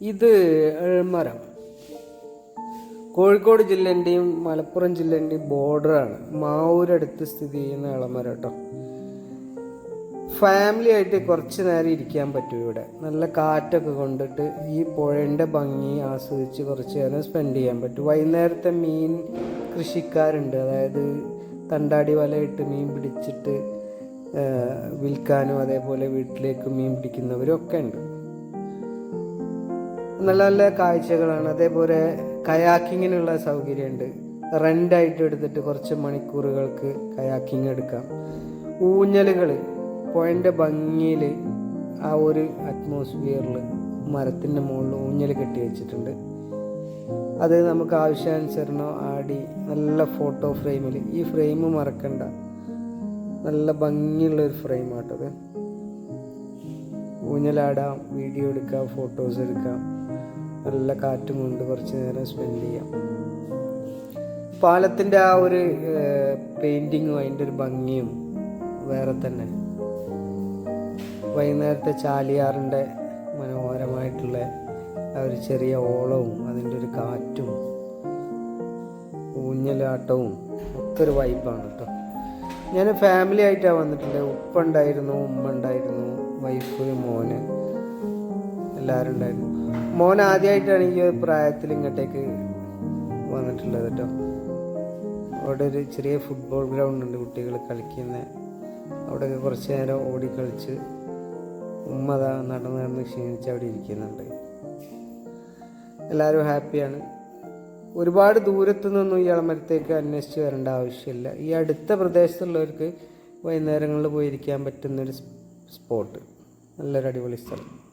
ഇത് എഴുമരം. കോഴിക്കോട് ജില്ലേന്റെയും മലപ്പുറം ജില്ലേന്റെയും ബോർഡറാണ് മാവൂരടുത്ത് സ്ഥിതി ചെയ്യുന്ന എളമരം കേട്ടോ. ഫാമിലി ആയിട്ട് കുറച്ച് നേരം ഇരിക്കാൻ പറ്റും ഇവിടെ. നല്ല കാറ്റൊക്കെ കൊണ്ടിട്ട് ഈ പുഴന്റെ ഭംഗി ആസ്വദിച്ച് കുറച്ച് നേരം സ്പെൻഡ് ചെയ്യാൻ പറ്റും. വൈകുന്നേരത്തെ മീൻ കൃഷിക്കാരുണ്ട്. അതായത് തണ്ടാടി വലയിട്ട് മീൻ പിടിച്ചിട്ട് വിൽക്കാനും അതേപോലെ വീട്ടിലേക്ക് മീൻ പിടിക്കുന്നവരും ഒക്കെ ഉണ്ട്. നല്ല നല്ല കാഴ്ചകളാണ്. അതേപോലെ കയാക്കിങ്ങിനുള്ള സൗകര്യമുണ്ട്. റെന്റായിട്ട് എടുത്തിട്ട് കുറച്ച് മണിക്കൂറുകൾക്ക് കയാക്കിങ് എടുക്കാം. ഊഞ്ഞലുകൾ പുഴന്റെ ഭംഗിയിൽ ആ ഒരു അറ്റ്മോസ്ഫിയറിൽ മരത്തിന്റെ മുകളിൽ ഊഞ്ഞൽ കെട്ടി വെച്ചിട്ടുണ്ട്. അത് നമുക്ക് ആവശ്യാനുസരണം ആടി നല്ല ഫോട്ടോ ഫ്രെയിമിൽ ഈ ഫ്രെയിം മറക്കണ്ട. നല്ല ഭംഗിയുള്ളൊരു ഫ്രെയിം ആട്ടത്. ഊഞ്ഞലാടാം വീഡിയോ എടുക്കാം ഫോട്ടോസ് എടുക്കാം. നല്ല കാറ്റും കൊണ്ട് കുറച്ച് നേരം സ്പെൻഡ് ചെയ്യാം. പാലത്തിന്റെ ആ ഒരു പെയിന്റിങ്ങും അതിന്റെ ഒരു ഭംഗിയും വേറെ തന്നെ. വൈകുന്നേരത്തെ ചാലിയാറിന്റെ മനോഹരമായിട്ടുള്ള ആ ഒരു ചെറിയ ഓളവും അതിന്റെ ഒരു കാറ്റും ഊഞ്ഞലാട്ടവും ഒക്കെ ഒരു വൈബാണ് കേട്ടോ ഞാൻ ഫാമിലി ആയിട്ടാണ് വന്നിട്ടുള്ളത്. ഉപ്പ ഉണ്ടായിരുന്നു ഉമ്മ ഉണ്ടായിരുന്നു വൈഫ് മോന് എല്ലാവരും ഉണ്ടായിരുന്നു. മോൻ ആദ്യമായിട്ടാണ് ഈ പ്രായത്തിൽ ഇങ്ങോട്ടേക്ക് വന്നിട്ടുള്ളത് കേട്ടോ അവിടെ ഒരു ചെറിയ ഫുട്ബോൾ ഗ്രൗണ്ട് ഉണ്ട് കുട്ടികൾ കളിക്കുന്ന. അവിടെ കുറച്ച് നേരം ഓടി കളിച്ച് ഉമ്മ നടന്ന് നടന്ന് ക്ഷീണിച്ച് അവിടെ ഇരിക്കുന്നുണ്ട്. എല്ലാവരും ഹാപ്പിയാണ്. ഒരുപാട് ദൂരത്തു നിന്നും ഈ ഇളമരത്തേക്ക് അന്വേഷിച്ച് വരേണ്ട ആവശ്യമില്ല. ഈ അടുത്ത പ്രദേശത്തുള്ളവർക്ക് വൈകുന്നേരങ്ങളിൽ പോയിരിക്കാൻ പറ്റുന്നൊരു സ്പോട്ട്. നല്ലൊരു അടിപൊളി സ്ഥലം.